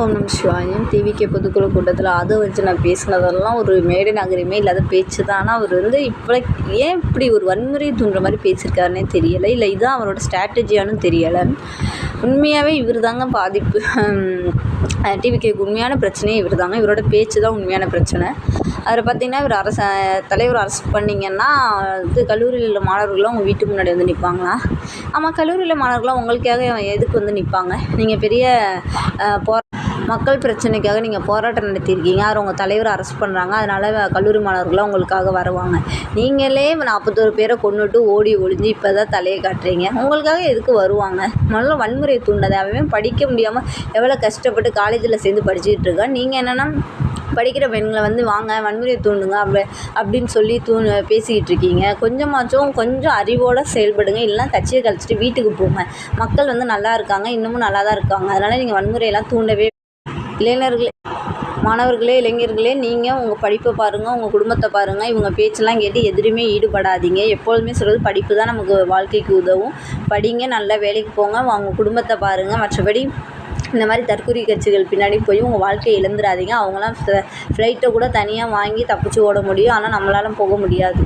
ஓம் நம் சிவாயம் டிவிகே பொதுக்குழு கூட்டத்தில் அதை வச்சு நான் பேசினதெல்லாம் ஒரு மேடை நாகரிகமே இல்லாத பேச்சு தான். ஆனால் அவர் வந்து இப்போ ஏன் இப்படி ஒரு வன்முறையை தூண்டுற மாதிரி பேசியிருக்காருன்னே தெரியலை. இல்லை இதுதான் அவரோட ஸ்ட்ராட்டஜியானு தெரியலை. உண்மையாகவே இவர் தாங்க பாதிப்பு டிவிகேக்கு உண்மையான பிரச்சனையே இவர் தாங்க இவரோட பேச்சு தான் உண்மையான பிரச்சனை. அதில் பார்த்தீங்கன்னா இவர் அரச தலைவர் அரெஸ்ட் பண்ணிங்கன்னா இது கல்லூரியில் உள்ள மாணவர்கள்லாம் உங்கள் வீட்டுக்கு முன்னாடி வந்து நிற்பாங்களா ஆமாம் கல்லூரியில் மாணவர்கள்லாம் உங்களுக்காக எதுக்கு வந்து நிற்பாங்க நீங்கள் பெரிய அஹ், மக்கள் பிரச்சனைக்காக நீங்கள் போராட்டம் நடத்தியிருக்கீங்க. அவர் உங்கள் தலைவர் அரெஸ்ட் பண்ணுறாங்க அதனால் கல்லூரி மாணவர்கள்லாம் உங்களுக்காக வருவாங்க. நீங்களே நாற்பத்தோரு பேரை கொண்டுட்டு ஓடி ஒளிஞ்சு இப்போ தான் தலையை காட்டுறீங்க. உங்களுக்காக எதுக்கு வருவாங்க? முதல்ல வன்முறையை தூண்டாது அவன் படிக்க முடியாமல் எவ்வளோ கஷ்டப்பட்டு காலேஜில் சேர்ந்து படிச்சுக்கிட்டு இருக்கான் நீங்கள் என்னென்னா படிக்கிற பெண்களை வந்து வாங்க வன்முறையை தூண்டுங்க அப்படி அப்படின்னு சொல்லி தூ பேசிக்கிட்டு இருக்கீங்க. கொஞ்சமாச்சும் கொஞ்சம் அறிவோடு செயல்படுங்க. இல்லைனா கட்சியை கழிச்சிட்டு வீட்டுக்கு போங்க. மக்கள் வந்து நல்லா இருக்காங்க. இன்னமும் நல்லா தான் இருக்காங்க. அதனால் நீங்கள் வன்முறையெல்லாம் தூண்டவே இளைஞர்களே மாணவர்களே இளைஞர்களே நீங்கள் உங்கள் படிப்பை பாருங்கள் உங்கள் குடும்பத்தை பாருங்கள் இவங்க பேச்செல்லாம் கேட்டு எதுலேயுமே ஈடுபடாதீங்க. எப்பொழுதுமே சொல்கிறது படிப்பு தான் நமக்கு வாழ்க்கைக்கு உதவும். படிங்க நல்ல வேலைக்கு போங்க உங்கள் குடும்பத்தை பாருங்கள் மற்றபடி இந்த மாதிரி தற்கொலை கட்சிகள் பின்னாடி போய் உங்கள் வாழ்க்கையை இழந்துடாதீங்க. அவங்களாம் ஃப்ளைட்டை கூட தனியாக வாங்கி தப்பிச்சு ஓட முடியும். ஆனால் நம்மளால போக முடியாது.